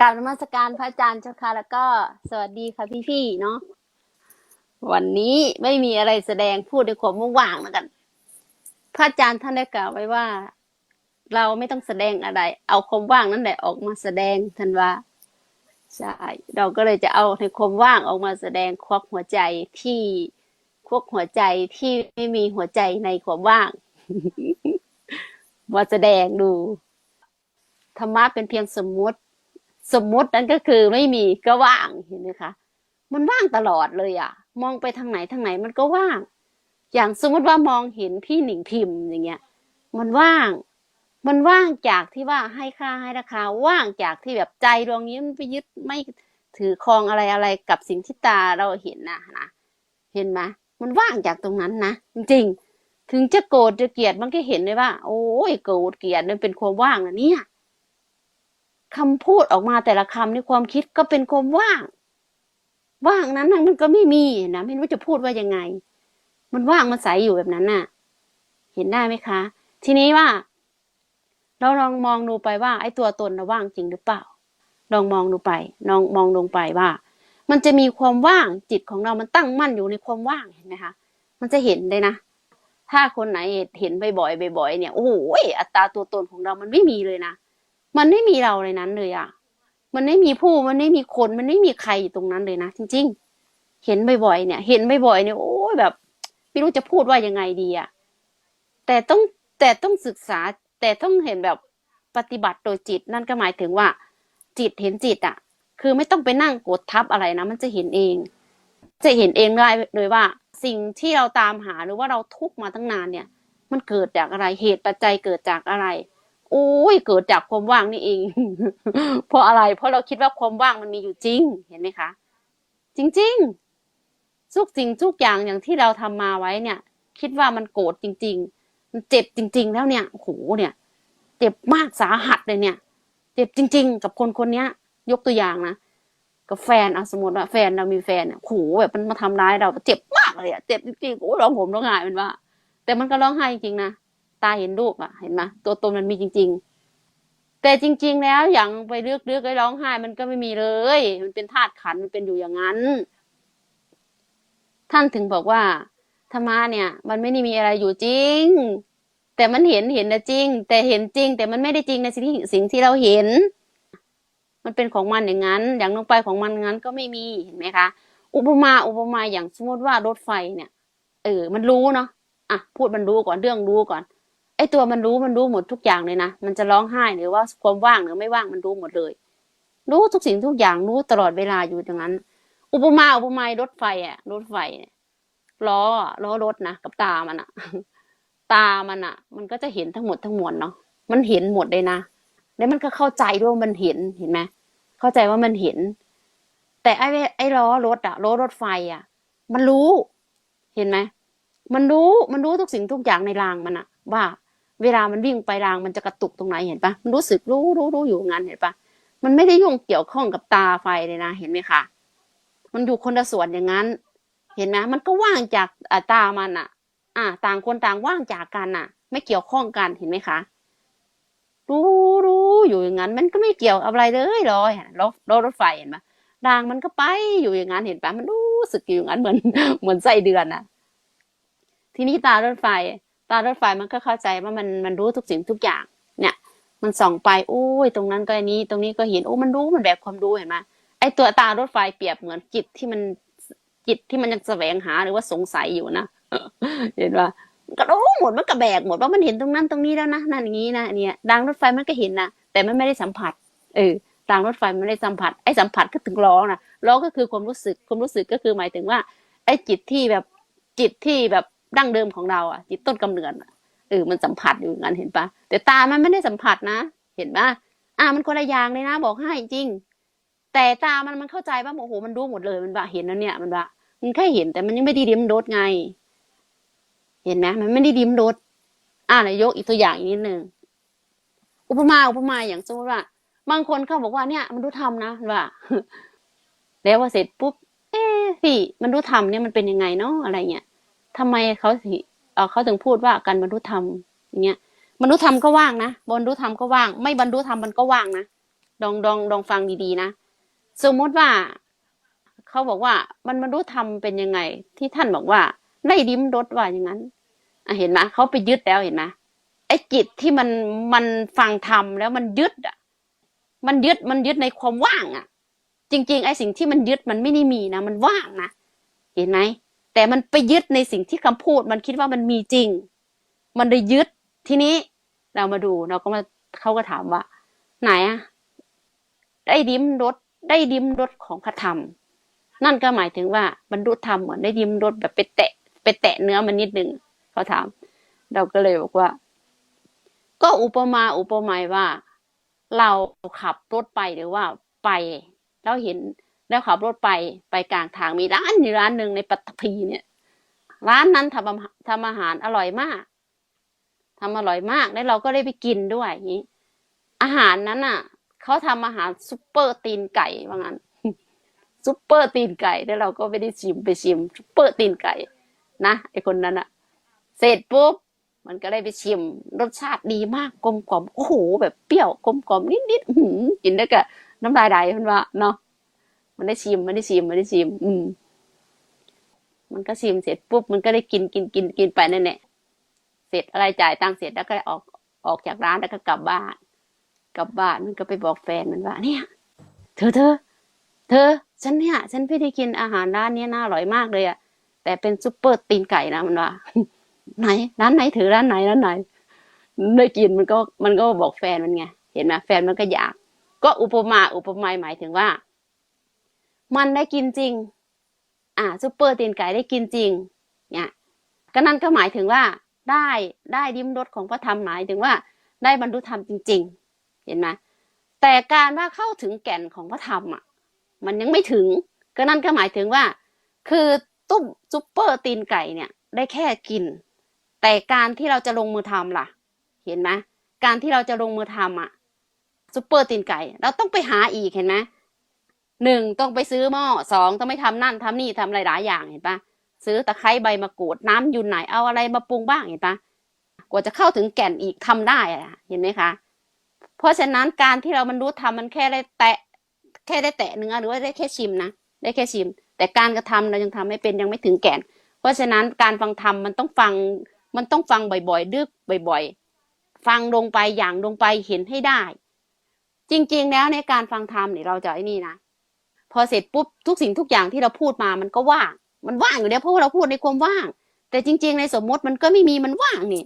กรารนมัสการพระอาจารย์เจ้าค่ะแล้วก็สวัสดีค่ะพี่ๆเนาะวันนี้ไม่มีอะไรแสดงพูดในความว่างๆแล้วกัน พระอาจารย์ท่านได้กล่าวไว้ว่า เราไม่ต้องแสดงอะไร เอาความว่างนั่นแหละออกมาแสดงท่านว่าใช่เราก็เลยจะเอาในความว่างออกมาแสดงควักหัวใจที่ควักหัวใจที่ไม่มีหัวใจในความว่างมาแสดงดูธรรมะเป็นเพียงสมมติ สมมุตินั้นก็คือไม่มีก็ว่างเห็นไหมคะ มันว่างตลอดเลยอะมองไปทางไหนทางไหนมันก็ว่าง อย่างสมมติว่ามองเห็นพี่หนิงพิมพ์อย่างเงี้ย มันว่าง มันว่างจากที่ว่าให้ค่าให้ราคาว่างจากที่แบบใจดวงนี้มันไปยึดไม่ถือครองอะไรอะไรกับสิ่งที่ตาเราเห็นนะนะเห็นไหมมันว่างจากตรงนั้นนะจริงๆ ถึงจะโกรธจะเกลียดมันก็เห็นเลยว่า โอ้ยโกรธเกลียดมันเป็นความว่างนะเนี่ย คำพูดออกมาแต่ละคำในความคิดก็เป็นความว่าง ว่างนั้นน่ะมันก็ไม่มีนะไม่รู้จะพูดว่ายังไง มันว่างมันใสอยู่แบบนั้นน่ะ เห็นได้ไหมคะ ทีนี้ว่า เราลองมองดูไปว่าไอ้ตัวตนเราว่างจริงหรือเปล่า ลองมองดูไปลองมองลงไปว่า มันจะมีความว่างจิตของเรามันตั้งมั่นอยู่ในความว่างเห็นไหมคะ มันจะเห็นเลยนะถ้าคนไหนเห็นบ่อยๆบ่อยๆเนี่ยโอ้โหอัตราตัวตนของเรามันไม่มีเลยนะ มันไม่มีเราในนั้นเลยอะมันไม่มีผู้มันไม่มีคนมันไม่มีใครอยู่ตรงนั้นเลยนะจริง ๆ เห็นบ่อยๆเนี่ย เห็นบ่อยๆเนี่ยโอ้ยแบบ ไม่รู้จะพูดว่ายังไงดีอะแต่ต้องแต่ต้องศึกษา แต่ต้องเห็นแบบปฏิบัติโดยจิตนั่นก็หมายถึงว่า จิตเห็นจิตอะคือไม่ต้องไปนั่งกดทับอะไรนะมันจะเห็นเอง จะเห็นเองได้เลยว่า สิ่งที่เราตามหาหรือว่าเราทุกข์มาตั้งนานเนี่ย มันเกิดจากอะไรเหตุปัจจัยเกิดจากอะไร อุ้ยเกิดจากความว่างนี่เอง เพราะอะไร เพราะเราคิดว่าความว่างมันมีอยู่จริง เห็นไหมคะ จริงๆทุกสิ่งทุกอย่างอย่างที่เราทำมาไว้เนี่ย คิดว่ามันโกรธจริง ๆ มันเจ็บจริง ๆ แล้วเนี่ยโอ้โหเนี่ย เจ็บมากสาหัสเลยเนี่ย เจ็บจริง ๆ กับคนคนนี้ยยกตัวอย่างนะกับแฟนอะสมมติว่าแฟนเรามีแฟนเนี่ยโอ้โหแบบมันมาทำร้ายเราเจ็บมากเลยอะเจ็บจริงๆโอ้ร้องผมร้องไห้มันว่า แต่มันก็ร้องไห้จริงๆนะ ตาเห็นรูปอะเห็นไหมตัวตนมันมีจริง ๆ แต่จริง ๆ แล้วอย่างไปเลือกเลือกไอ้ร้องไห้ มันก็ไม่มีเลย มันเป็นธาตุขันมันเป็นอยู่อย่างนั้น ท่านถึงบอกว่าธรรมะเนี่ย มันไม่ได้มีอะไรอยู่จริง แต่มันเห็นเห็นนะจริง แต่เห็นจริง แต่มันไม่ได้จริงในสิ่งที่สิ่งที่เราเห็น มันเป็นของมันอย่างนั้น อย่างลงไปของมันงั้นก็ไม่มีเห็นไหมคะอุปมาอุปไมยอย่างสมมติว่ารถไฟเนี่ย เออ มันรู้เนาะอะพูดมันรู้ก่อนเรื่องรู้ก่อน ไอตัวมันรู้มันรู้หมดทุกอย่างเลยนะ มันจะร้องไห้หรือว่าความว่างหรือไม่ว่างมันรู้หมดเลย รู้ทุกสิ่งทุกอย่างรู้ตลอดเวลาอยู่อย่างนั้น อุปมาอุปไมยรถไฟอะรถไฟล้อล้อรถนะกับตามันอะตามันอะมันก็จะเห็นทั้งหมดทั้งมวลเนาะมันเห็นหมดเลยนะแล้วมันก็เข้าใจด้วยว่ามันเห็นเห็นไหมเข้าใจว่ามันเห็น แต่ไอ้ไอ้ล้อรถอะล้อรถไฟอะมันรู้ เห็นไหมมันรู้มันรู้ทุกสิ่งทุกอย่างในรางมันอะว่า เวลามันวิ่งไปรางมันจะกระตุกตรงไหนเห็นปะมันรู้สึกรู้รู้รู้อยู่งั้นเห็นปะมันไม่ได้ยุ่งเกี่ยวข้องกับตาไฟเลยนะ เห็นไหมคะมันอยู่คนละส่วนอย่างนั้น เห็นไหมมันก็ว่างจากตามันอะอ่าต่างคนต่างว่างจากกันอะไม่เกี่ยวข้องกันเห็นไหมคะรู้รู้อยู่อย่างนั้น มันก็ไม่เกี่ยวอะไรเลยลอยรถรถรถไฟเห็นปะรางมันก็ไปอยู่อย่างนั้นเห็นปะมันรู้สึกอยู่อย่างนั้นเหมือนเหมือนไส้เดือนอะทีนี้ตารถไฟ ตารถไฟมันก็เข้าใจว่ามันมันรู้ทุกสิ่งทุกอย่าง เนี่ย มันส่องไปโอ้ยตรงนั้นก็อันนี้ ตรงนี้ก็เห็นโอ้มันรู้มันแบบความรู้เห็นไหมไอตัวตารถไฟเปรียบเหมือนจิตที่มันจิตที่มันยังแสวงหาหรือว่าสงสัยอยู่นะเห็นว่าก็รู้หมดมันก็แบกหมดว่ามันเห็นตรงนั้นตรงนี้แล้วนะนั่นอย่างนี้นะเนี่ยรางรถไฟมันก็เห็นนะแต่มันไม่ได้สัมผัส เออรางรถไฟมันไม่ได้สัมผัสไอ้สัมผัสก็ถึงล้อนะล้อก็คือความรู้สึกความรู้สึกก็คือหมายถึงว่า ไอ้จิตที่แบบจิตที่แบบ ดั้งเดิมของเราอะจิตต้นกำเนิดเออมันสัมผัสอยู่อย่างนั้นเห็นปะแต่ตามันไม่ได้สัมผัสนะ เห็นปะอ่ามันคนละอย่างเลยนะบอกให้จริง แต่ตามันมันเข้าใจว่าโอ้โหมันรู้หมดเลยมันว่าเห็นแล้วเนี่ยมันว่ามันแค่เห็นแต่มันยังไม่ได้ดิ้มรสไง เห็นไหมมันไม่ได้ดิ้มรสอ่านายกอีกตัวอย่างอีกนิดนึงอุปมาอุปไมยอย่างสมมติว่า บางคนเขาบอกว่าเนี่ยมันรู้ธรรมนะว่าแล้วว่าเสร็จปุ๊บ เอ๊ะพี่มันรู้ธรรมเนี่ยมันเป็นยังไงเนาะอะไรเงี้ย ทำไมเขาถึงเขาถึงพูดว่าการบรรลุธรรมอย่างเงี้ยบรรลุธรรมก็ว่างนะบรรลุธรรมก็ว่าง ไม่บรรลุธรรมมันก็ว่างนะลองลองลองฟังดีๆนะ สมมติว่าเขาบอกว่ามันบรรลุธรรมเป็นยังไง ที่ท่านบอกว่าได้ดิ้มรสว่าอย่างนั้นเห็นไหมเขาไปยึดแล้วเห็นไหมไอ้จิตที่มันมันฟังธรรมแล้วมันยึดอะ มันยึดมันยึดในความว่างอะ จริง ๆ ไอ้สิ่งที่มันยึดมันไม่ได้มีนะมันว่างนะเห็นไหม แต่มันไปยึดในสิ่งที่คำพูด มันคิดว่ามันมีจริง มันได้ยึดทีนี้เรามาดูเราก็มาเขาก็ถามว่า ไหนอะได้ดิ้มรสได้ดิ้มรสของพระธรรม นั่นก็หมายถึงว่าบรรลุธรรมเหมือนได้ดิ้มรสแบบไปแตะ ไปแตะเนื้อมันนิดหนึ่งเขาถาม เราก็เลยบอกว่า ก็อุปมาอุปไมยว่า เราขับรถไปหรือว่าไปแล้วเห็น แล้วขับรถไปไปกลางทางมีร้านอยู่ร้านหนึ่งในปัตตภีเนี่ย ร้านนั้นทำอาหารทำอาหารอร่อยมากทำอร่อยมากแล้วเราก็ได้ไปกินด้วยอย่างนี้อาหารนั้นอะเขาทำอาหารซุปเปอร์ตีนไก่ว่างั้นซุปเปอร์ตีนไก่แล้วเราก็ไม่ได้ชิมไปชิมซุปเปอร์ตีนไก่นะไอคนนั้นอะ เสร็จปุ๊บมันก็ได้ไปชิมรสชาติดีมากกลมกล่อมโอ้โหแบบเปรี้ยวกลมกล่อมนิดๆอื้อหือกินได้วก็น้ำลายไหลมันว่าเนาะ มันได้ชิมมันได้ชิมมันได้ชิม อืม มันก็ชิมเสร็จปุ๊บมันก็ได้กินกินกินกินไปนั่นแหละเสร็จอะไรจ่ายตังค์เสร็จแล้วก็ออกออกจากร้านแล้วก็กลับบ้าน กลับบ้านมันก็ไปบอกแฟนมันว่า เนี่ย เธอเธอเธอ ฉันเนี่ย ฉันไม่ได้กินอาหารร้านนี้น่าอร่อยมากเลยอะแต่เป็นซุปเปอร์ตีนไก่นะมันว่าไหนร้านไหนถือร้านไหนร้านไหนได้กินมันก็มันก็บอกแฟนมันไงเห็นไหมแฟนมันก็อยาก ก็อุปมาอุปไมยหมายถึงว่า มันได้กินจริง อ่าซุปเปอร์ตีนไก่ได้กินจริง เนี่ยก็นั่นก็หมายถึงว่าได้ได้ดิ้มรสของพระธรรมหมายถึงว่า ได้บรรลุธรรมจริง ๆ เห็นไหมแต่การว่าเข้าถึงแก่นของพระธรรมอะ มันยังไม่ถึง ก็นั่นก็หมายถึงว่า คือตุ้มซุปเปอร์ตีนไก่เนี่ย ได้แค่กิน แต่การที่เราจะลงมือทำล่ะ เห็นไหมการที่เราจะลงมือทำอะซุปเปอร์ตีนไก่ เราต้องไปหาอีกเห็นไหม หนึ่งต้องไปซื้อหม้อสองต้องไม่ทำนั่นทำนี่ทำหลายอย่างเห็นปะซื้อตะไคร้ใบมะกรูดน้ำอยู่ไหนเอาอะไรมาปรุงบ้างเห็นปะกว่าจะเข้าถึงแก่นอีกทำได้อะเห็นไหมคะ เพราะฉะนั้นการที่เรามันรู้ทำมันแค่ได้แตะแค่ได้แตะเนื้อหรือว่าได้แค่ชิมนะได้แค่ชิม แต่การกระทำเรายังทำไม่เป็นยังไม่ถึงแก่น เพราะฉะนั้นการฟังธรรมมันต้องฟังมันต้องฟังบ่อยๆ ดึกบ่อยๆ ฟังลงไปอย่างลงไปเห็นให้ได้ จริงๆแล้วในการฟังธรรมเนี่ยเราจะไอ้นี่นะ พอเสร็จปุ๊บทุกสิ่งทุกอย่างที่เราพูดมามันก็ว่าง มันว่างอยู่แล้วเพราะเราพูดในความว่าง แต่จริง ๆ ในสมมติมันก็ไม่มีมันว่างนี่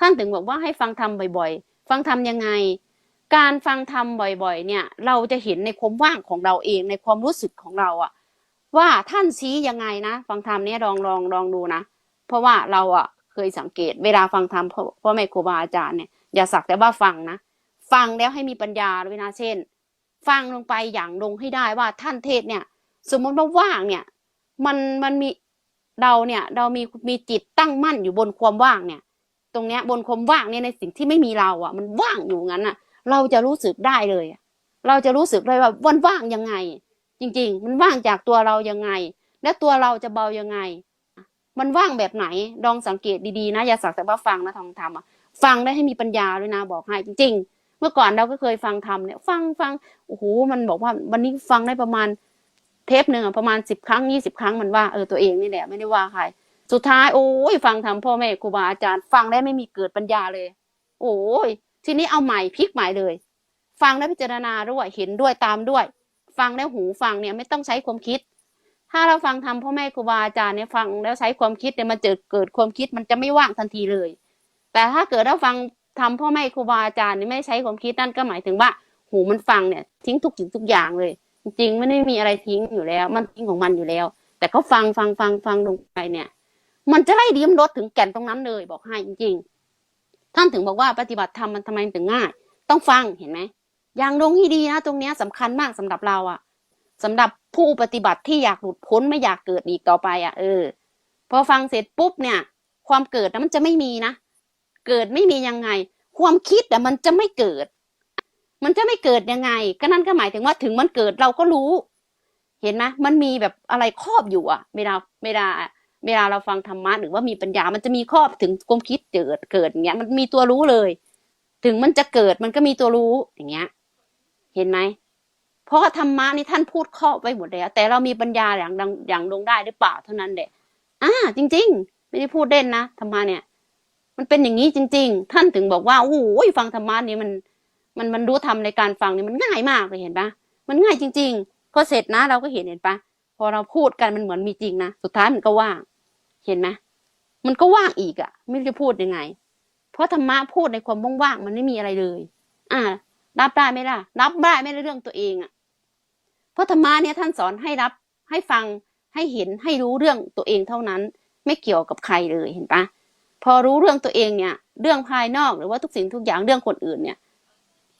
ท่านถึงบอกว่าให้ฟังธรรมบ่อยๆ ฟังธรรมยังไง การฟังธรรมบ่อยๆ เนี่ย เราจะเห็นในความว่างของเราเองในความรู้สึกของเราอะว่าท่านชี้ยังไงนะ ฟังธรรมเนี่ยลองลองลองดูนะ เพราะว่าเราอะเคยสังเกต เวลาฟังธรรมพ่อพ่อแม่ครูบาอาจารย์เนี่ยอย่าสักแต่ว่าฟังนะ ฟังแล้วให้มีปัญญาด้วยนะเช่น ฟังลงไปอย่างลงให้ได้ว่าท่านเทศเนี่ย สมมติว่าว่างเนี่ย มันมันมีเราเนี่ย เรามีมีจิตตั้งมั่นอยู่บนความว่างเนี่ย ตรงเนี้ยบนความว่างเนี่ยในสิ่งที่ไม่มีเราอะ มันว่างอยู่งั้นอะ เราจะรู้สึกได้เลยเราจะรู้สึกเลยว่าวันว่างยังไง จริง ๆ มันว่างจากตัวเรายังไง และตัวเราจะเบายังไง มันว่างแบบไหนลองสังเกตดีๆนะอย่าสักแต่ว่าฟังนะทองทำอะฟังได้ให้มีปัญญาด้วยนะบอกให้จริง ๆ มื่อก่อนเราก็เคยฟังทำเนี่ยฟังฟังโอ้โหมันบอกว่าวันนี้ฟังได้ประมาณเทปหนึ่งประมาณสิบครั้งยี่สิบครั้งมันว่าเออตัวเองนี่แหละไม่ได้ว่าใคร สุดท้ายโอ้ยฟังทำพ่อแม่ครูบาอาจารย์ ฟังได้ไม่มีเกิดปัญญาเลย โอ้ยทีนี้เอาใหม่พลิกใหม่เลย ฟังและพิจารณาด้วยเห็นด้วยตามด้วย ฟังแล้วหูฟังเนี่ยไม่ต้องใช้ความคิด ถ้าเราฟังทำพ่อแม่ครูบาอาจารย์เนี่ยฟังแล้วใช้ความคิดเนี่ยมันจะเกิดความคิดมันจะไม่ว่างทันทีเลย แต่ถ้าเกิดเราฟัง ทำพ่อแม่ครูบาอาจารย์นี่ไม่ใช้ความคิดนั่นก็หมายถึงว่า หูมันฟังเนี่ย ทิ้งทุกสิ่งทุกอย่างเลย จริงๆไม่ได้มีอะไรทิ้งอยู่แล้ว มันทิ้งของมันอยู่แล้ว แต่เขาฟังฟังฟังฟังลงไปเนี่ย มันจะไล่ดิ้มรถถึงแก่นตรงนั้นเลย บอกให้จริง ๆ ท่านถึงบอกว่าปฏิบัติธรรมมันทำไมถึงง่าย ต้องฟังเห็นไหมอย่างลงที่ดีนะตรงเนี้ยสำคัญมากสำหรับเราอะสำหรับผู้ปฏิบัติที่อยากหลุดพ้นไม่อยากเกิดอีกต่อไปอะเออ พอฟังเสร็จปุ๊บเนี่ย ความเกิดนะมันจะไม่มีนะ เกิดไม่มียังไง ความคิดแต่มันจะไม่เกิด มันจะไม่เกิดยังไง ก็นั่นก็หมายถึงว่าถึงมันเกิดเราก็รู้ เห็นไหมมันมีแบบอะไรครอบอยู่อะเวลาเวลาเวลาเราฟังธรรมะหรือว่ามีปัญญา มันจะมีครอบถึงความคิดเกิดเกิดอย่างเงี้ย มันมีตัวรู้เลย ถึงมันจะเกิดมันก็มีตัวรู้อย่างเงี้ย เห็นไหมเพราะธรรมะนี่ท่านพูดครอบไว้หมดแล้ว แต่เรามีปัญญาอย่างดังอย่างลงได้หรือเปล่าเท่านั้นแหละอ่าจริง ๆ ไม่ได้พูดเล่นนะธรรมะเนี่ย มันเป็นอย่างนี้จริง ๆ ท่านถึงบอกว่าโอ้ยฟังธรรมะนี่มัน มันมันรู้ทำในการฟังนี่มันง่ายมากเลยเห็นปะมันง่ายจริง ๆ พอเสร็จนะเราก็เห็นเห็นปะพอเราพูดกันมันเหมือนมีจริงนะสุดท้ายมันก็ว่าง เห็นไหมมันก็ว่างอีกอะ่ะ ไม่รู้จะพูดยังไง เพราะธรรมะพูดในความว่างๆมันไม่มีอะไรเลย อ่า รับได้ไหมล่ะ รับได้ไม่ได้เรื่องตัวเองอะ่ะ เพราะธรรมะเนี่ยท่านสอนให้รับให้ฟังให้เห็นให้รู้เรื่องตัวเองเท่านั้น ไม่เกี่ยวกับใครเลยเห็นปะ พอรู้เรื่องตัวเองเนี่ย เรื่องภายนอกหรือว่าทุกสิ่งทุกอย่างเรื่องคนอื่นเนี่ย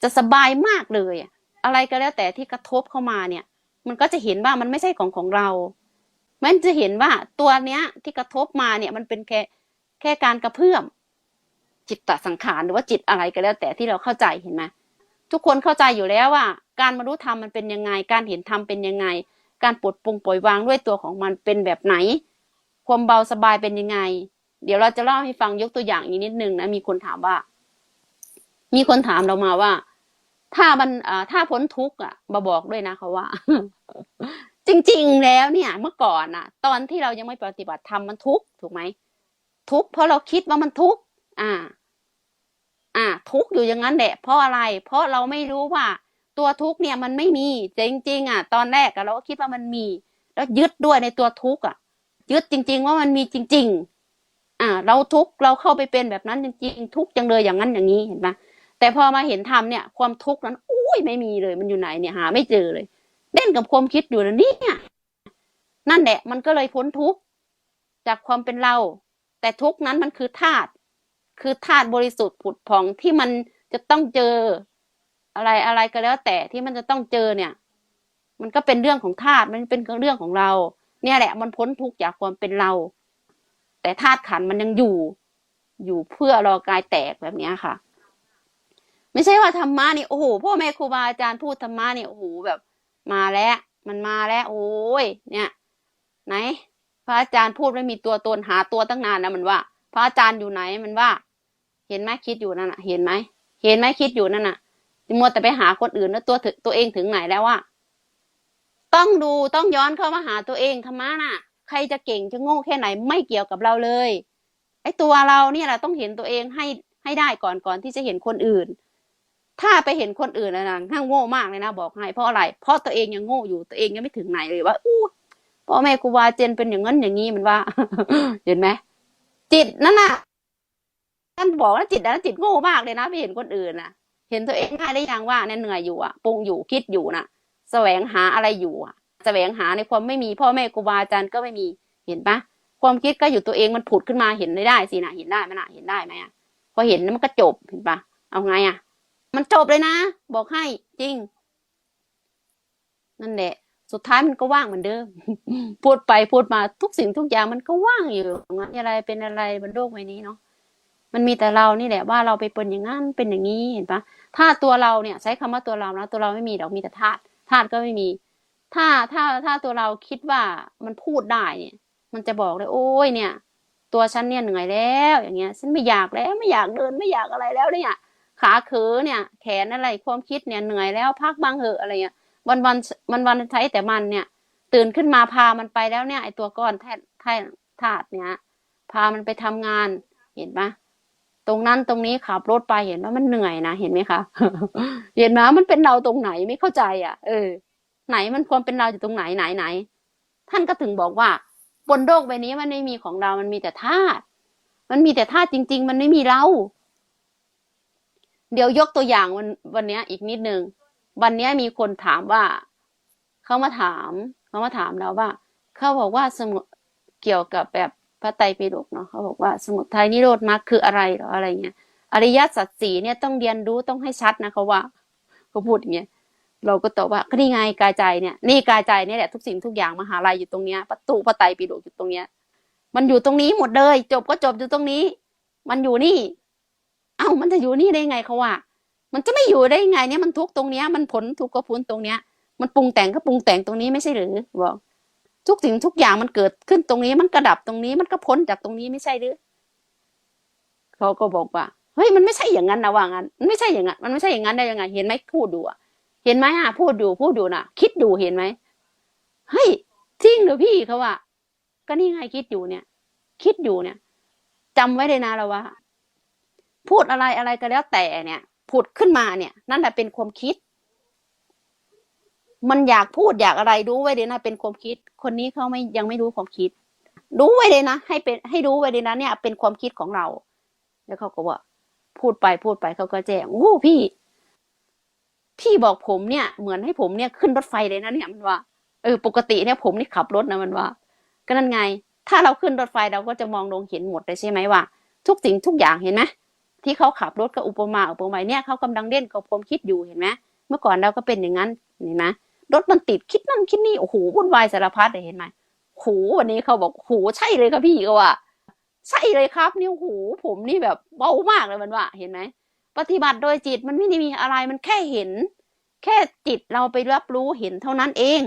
จะสบายมากเลย อะไรก็แล้วแต่ที่กระทบเข้ามาเนี่ย มันก็จะเห็นว่ามันไม่ใช่ของของเรา มันจะเห็นว่าตัวเนี้ยที่กระทบมาเนี่ยมันเป็นแค่แค่การกระเพื่อม จิตตสังขารหรือว่าจิตอะไรก็แล้วแต่ที่เราเข้าใจเห็นไหมทุกคนเข้าใจอยู่แล้วว่า การบรรลุธรรมมันเป็นยังไง การเห็นธรรมเป็นยังไง การปลดปลงปล่อยวางด้วยตัวของมันเป็นแบบไหน ความเบาสบายเป็นยังไง เดี๋ยวเราจะเล่าให้ฟังยกตัวอย่างอีกนิดนึงนะมีคนถามว่า มีคนถามเรามาว่า ถ้ามันถ้าพ้นทุกข์อะมาบอกด้วยนะเขาว่า จริง ๆ แล้วเนี่ย เมื่อก่อนอะ ตอนที่เรายังไม่ปฏิบัติธรรมมันทุกข์ถูกไหมทุกข์เพราะเราคิดว่ามันทุกข์อ่า อ่า ทุกข์อยู่อย่างนั้นแหละเพราะอะไร เพราะเราไม่รู้ว่า ตัวทุกข์เนี่ยมันไม่มีจริง ๆ อะ ตอนแรกเราก็คิดว่ามันมี แล้วยึดด้วยในตัวทุกข์อะ ยึดจริง ๆ ว่ามันมีจริง ๆ อ่า เราทุกข์เราเข้าไปเป็นแบบนั้นจริงๆทุกข์จังเลยอย่างนั้นอย่างนี้เห็นปะแต่พอมาเห็นธรรมเนี่ย ความทุกข์นั้นอุ้ยไม่มีเลย มันอยู่ไหนเนี่ยหา ไม่เจอเลยเล่นกับความคิดอยู่นะเนี่ยนั่นแหละ มันก็เลยพ้นทุกข์จากความเป็นเรา แต่ทุกข์นั้นมันคือธาตุคือธาตุบริสุทธิ์ผุดผ่องที่มันจะต้องเจอ อะไรอะไรก็แล้ว แต่ที่มันจะต้องเจอเนี่ย มันก็เป็นเรื่องของธาตุมันเป็นเรื่องของเรา เนี่ยแหละ มันพ้นทุกข์จากความเป็นเรา แต่ธาตุขันมันยังอยู่ อยู่เพื่อรอกายแตกแบบนี้ค่ะ ไม่ใช่ว่าธรรมะนี่โอ้โหพ่อแม่ครูบาอาจารย์พูดธรรมะนี่โอ้โหแบบ มาแล้ว มันมาแล้ว โอ้ยเนี่ย ไหน พระอาจารย์พูดไม่มีตัวตนหาตัวตั้งนานนะมันว่า พระอาจารย์อยู่ไหนมันว่า เห็นไหมคิดอยู่นั่นน่ะ เห็นไหมเห็นไหมคิดอยู่นั่นน่ะมัวแต่ไปหาคนอื่นแล้วตัวตัวเองถึงไหนแล้วว่าต้องดูต้องย้อนเข้ามาหาตัวเองธรรมะน่ะ ใครจะเก่งจะโง่แค่ไหนไม่เกี่ยวกับเราเลย ไอ้ตัวเราเนี่ยแหละต้องเห็นตัวเองให้ให้ได้ก่อนก่อนที่จะเห็นคนอื่น ถ้าไปเห็นคนอื่นนะนะถ้าโง่มากเลยนะบอกให้เพราะอะไร เพราะตัวเองยังโง่อยู่ตัวเองยังไม่ถึงไหนเลยว่าอู้พ่อแม่ครูบาอาจารย์เป็นอย่างนั้นอย่างนี้มันว่า เห็นไหมจิตนั่นน่ะท่านบอกว่าจิตนั้นจิตโง่มากเลยนะไปเห็นคนอื่นนะเห็นตัวเองได้ได้ยังว่าเนี่ยเหนื่อยอยู่อะปรุงอยู่คิดอยู่น่ะ แสวงหาอะไรอยู่อะ แสวงหาในความไม่มีพ่อแม่ครูบาอาจารย์ก็ไม่มีเห็นปะความคิดก็อยู่ตัวเองมันผุดขึ้นมาเห็นได้ได้สินะเห็นได้ไหมนะเห็นได้ไหมอะพอเห็นมันก็จบเห็นปะเอาไงอะ มันจบเลยนะ บอกให้จริง นั่นแหละ สุดท้ายมันก็ว่างเหมือนเดิม พูดไปพูดมาทุกสิ่งทุกอย่างมันก็ว่างอยู่งั้นอะไรเป็นอะไรบนโลกใบนี้เนาะมันมีแต่เรานี่แหละว่าเราไปเป็นอย่างนั้นเป็นอย่างนี้เห็นปะถ้าตัวเราเนี่ย ใช้คำว่าตัวเรานะตัวเราไม่มีดอกมีแต่ธาตุธาตุก็ไม่มี ถ้าถ้าถ้าตัวเราคิดว่ามันพูดได้เนี่ย มันจะบอกเลยโอ้ยเนี่ย ตัวฉันเนี่ยเหนื่อยแล้ว อย่างเงี้ย ฉันไม่อยากแล้วไม่อยากเดินไม่อยากอะไรแล้วเนี่ย ขาเขอเนี่ย แขนอะไรความคิดเนี่ยเหนื่อยแล้วพักบ้างเหอะอะไรเงี้ยวันวันวันวันใช้แต่มันเนี่ย ตื่นขึ้นมาพามันไปแล้วเนี่ยไอตัวก้อนแท้แท้ธาตุเนี่ยพามันไปทำงานเห็นปะตรงนั้นตรงนี้ขับรถไปเห็นว่ามันเหนื่อยนะเห็นไหมคะเห็นไหมมันเป็นเราตรงไหนไม่เข้าใจอะ เออ ไหนมันความเป็นเราอยู่ตรงไหนไหนไหน ท่านก็ถึงบอกว่า บนโลกใบนี้มันไม่มีของเรา มันมีแต่ธาตุมันมีแต่ธาตุจริง ๆ มันไม่มีเรา เดี๋ยวยกตัวอย่างวันวันนี้อีกนิดนึงวันนี้มีคนถามว่าเขามาถามเขามาถามเราว่าเขาบอกว่าสมุเกี่ยวกับแบบพระไตรปิฎกเนาะเขาบอกว่าสมุทัยนิโรธมรรคคืออะไรหรออะไรเงี้ยอริยสัจสี่เนี่ยต้องเรียนรู้ต้องให้ชัดนะเขาว่าเขาพูดอย่างเงี้ย เราก็ตอบว่าก็นี่ไงกายใจเนี่ยนี่กายใจเนี่ยแหละทุกสิ่งทุกอย่างมหาลัยอยู่ตรงเนี้ยประตูพระไตรปิฎกอยู่ตรงเนี้ย มันอยู่ตรงนี้หมดเลย จบก็จบอยู่ตรงนี้ มันอยู่นี่ เอ้ามันจะอยู่นี่ได้ไงเขาว่า มันจะไม่อยู่ได้ไงเนี่ยมันทุกตรงเนี้ยมันผลทุกก็พ้นตรงเนี้ย มันปรุงแต่งก็ปรุงแต่งตรงนี้ไม่ใช่หรือบอกทุกสิ่งทุกอย่างมันเกิดขึ้นตรงนี้มันกระดับตรงนี้มันก็พ้นจากตรงนี้ไม่ใช่หรือเขาก็บอกว่าเฮ้ยมันไม่ใช่อย่างนั้นนะว่างั้นมันไม่ใช่อย่างนั้นมันไม่ใช่อย่างนั้นได้ยังไง เห็นไหมพูดดูอะ เห็นไหมอะพูดอยู่พูดอยู่น่ะ คิดอยู่เห็นไหมเฮ้ยจริงเหรอพี่เขาว่าก็นี่ไงคิดอยู่เนี่ย คิดอยู่เนี่ยจำไว้เลยนะเราว่า พูดอะไรอะไรก็แล้วแต่เนี่ยผุดขึ้นมาเนี่ย นั่นแหละเป็นความคิด มันอยากพูดอยากอะไรรู้ไว้เลยนะเป็นความคิด คนนี้เขาไม่ยังไม่รู้ความคิด รู้ไว้เลยนะ ให้เป็นให้รู้ไว้เลยนะ เนี่ย เป็นความคิดของเรา แล้วเขาก็ว่า พูดไปพูดไปเขาก็แจ้งโอ้พี่ พี่บอกผมเนี่ยเหมือนให้ผมเนี่ยขึ้นรถไฟเลยนะเนี่ยมันว่าเออปกติเนี่ยผมนี่ขับรถนะมันว่า ก็นั่นไง ถ้าเราขึ้นรถไฟเราก็จะมองลงเห็นหมดเลยใช่ไหมว่า ทุกสิ่งทุกอย่างเห็นไหมที่เขาขับรถก็อุปมาอุปไมยเนี่ยเขากำลังเล่นกับความคิดอยู่เห็นไหมเมื่อก่อนเราก็เป็นอย่างนั้นเห็นไหมรถมันติดคิดนั่นคิดนี่โอ้โหวุ่นวายสารพัดเลยเห็นไหมโหวันนี้เขาบอกโหใช่เลยครับพี่ก็ว่า ใช่เลยครับนี่โอ้โหผมนี่แบบเบามากเลยมันว่าเห็นไหม ปฏิบัติโดยจิตมันไม่ได้มีอะไรมันแค่เห็น แค่จิตเราไปรับรู้เห็นเท่านั้นเอง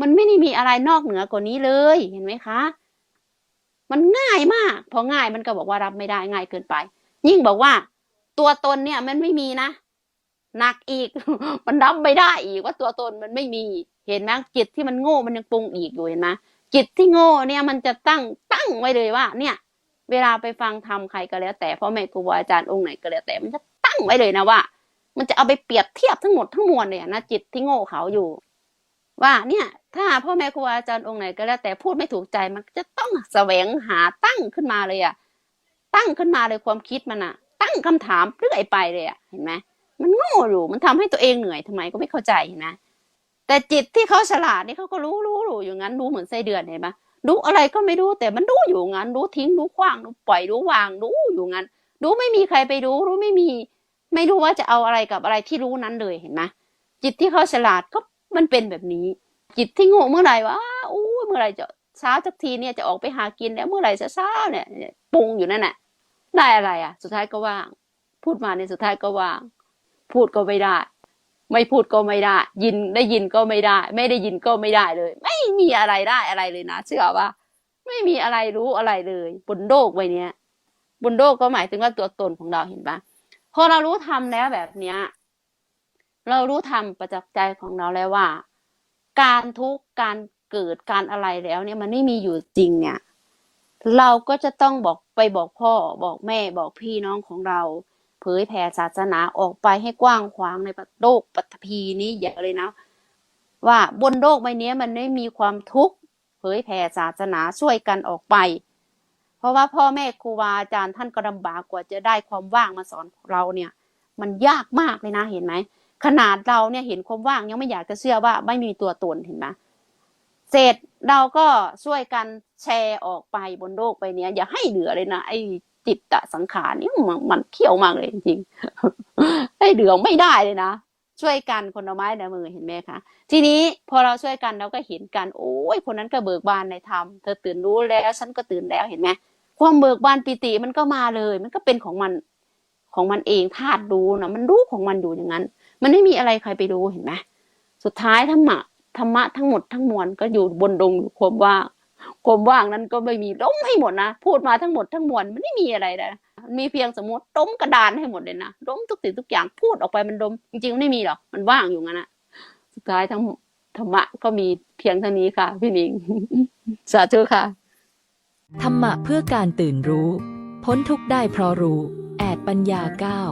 มันไม่ได้มีอะไรนอกเหนือกว่านี้เลยเห็นไหมคะ มันง่ายมากพอง่ายมันก็บอกว่ารับไม่ได้ง่ายเกินไป ยิ่งบอกว่า ตัวตนเนี่ยมันไม่มีนะหนักอีก มันรับไม่ได้อีกว่าตัวตนมันไม่มีเห็นไหมจิตที่มันโง่มันยังปรุงอีกอยู่เห็นไหมจิตที่โง่เนี่ยมันจะตั้งตั้งไว้เลยว่า เนี่ย เวลาไปฟังธรรมใครก็แล้ว แต่พ่อแม่ครูบาอาจารย์องค์ไหนก็แล้วแต่มันจะ งไว้เลยนะว่า มันจะเอาไปเปรียบเทียบทั้งหมดทั้งมวลเลยนะจิตที่โง่เขาอยู่ ว่าเนี่ย ถ้าพ่อแม่ครูอาจารย์องค์ไหนก็แล้วแต่พูดไม่ถูกใจมันจะต้องแสวงหาตั้งขึ้นมาเลยอะตั้งขึ้นมาเลยความคิดมันอะตั้งคำถามเรื่อยไปเลยอะเห็นไหมมันโง่อยู่มันทำให้ตัวเองเหนื่อยทำไมก็ไม่เข้าใจเห็นไหมแต่จิตที่เขาฉลาดนี่เขาก็รู้รู้รู้อยู่งั้นรู้เหมือนไส้เดือนเห็นไหมรู้อะไรก็ไม่รู้แต่มันรู้อยู่งั้น รู้ทิ้งรู้ขว้างรู้ปล่อยรู้วางรู้อยู่งั้น รู้ไม่มีใครไปรู้ รู้ไม่มี ไม่รู้ว่าจะเอาอะไรกับอะไรที่รู้นั้นเลยเห็นไหมจิตที่เขาฉลาดก็มันเป็นแบบนี้ จิตที่โง่เมื่อไหร่วะอู้เมื่อไหร่จะเช้าสักทีเนี่ยจะออกไปหากินแล้วเมื่อไหร่จะเช้าเนี่ยปรุงอยู่นั่นแหละได้อะไรอะ สุดท้ายก็ว่าง พูดมาในสุดท้ายก็ว่าง พูดก็ไม่ได้ ไม่พูดก็ไม่ได้ ยินได้ยินก็ไม่ได้ ไม่ได้ยินก็ไม่ได้เลย ไม่มีอะไรได้อะไรเลยนะเชื่อว่า ไม่มีอะไรรู้อะไรเลย บนโลกใบเนี้ยบนโลกก็หมายถึงว่าตัวตนของเราเห็นปะ พอเรารู้ทำแล้วแบบเนี้ย เรารู้ทำประจักษ์ใจของเราแล้วว่า การทุกข์การเกิดการอะไรแล้วเนี่ยมันไม่มีอยู่จริงเนี่ย เราก็จะต้องบอกไปบอกพ่อบอกแม่บอกพี่น้องของเรา เผยแผ่ศาสนาออกไปให้กว้างขวางในโลกปัตภีนี้อย่าเลยนะ ว่าบนโลกใบนี้มันไม่มีความทุกข์เผยแผ่ศาสนาช่วยกันออกไป เพราะว่าพ่อแม่ครูบาอาจารย์ท่านก็ลำบากกว่าจะได้ความว่างมาสอนเราเนี่ย มันยากมากเลยนะเห็นไหมขนาดเราเนี่ยเห็นความว่างยังไม่อยากจะเชื่อว่าไม่มีตัวตนเห็นไหมเสร็จเราก็ช่วยกันแชร์ออกไปบนโลกใบเนี้ยอย่าให้เหลือเลยนะไอ้จิตตะสังขารนี่มันมันเขี้ยวมากเลยจริงๆให้เหลือไม่ได้เลยนะช่วยกันคนละไม้ละมือเห็นไหมคะทีนี้พอเราช่วยกันเราก็เห็นกัน โอ้ยคนนั้นก็เบิกบานในธรรมเธอตื่นรู้แล้วฉันก็ตื่นแล้วเห็นไหม ความเบิกบานปิติมันก็มาเลย มันก็เป็นของมันของมันเองธาตุรู้นะมันรู้ของมันอยู่อย่างนั้น มันไม่มีอะไรใครไปรู้เห็นไหมสุดท้ายธรรมะธรรมะทั้งหมดทั้งมวลก็อยู่บนดงอยู่ความว่างความว่างนั้นก็ไม่มีล้มให้หมดนะพูดมาทั้งหมดทั้งมวลมันไม่มีอะไรนะมันมีเพียงสมมติล้มกระดานให้หมดเลยนะล้มทุกสิ่งทุกอย่างพูดออกไปมันล้มจริงๆไม่มีหรอกมันว่างอยู่งั้นนะสุดท้ายทั้งธรรมะก็มีเพียงเท่านี้ค่ะ พี่หนิงสาธุค่ะ ธรรมะเพื่อการตื่นรู้ พ้นทุกข์ได้เพราะรู้ แอดปัญญาเก้า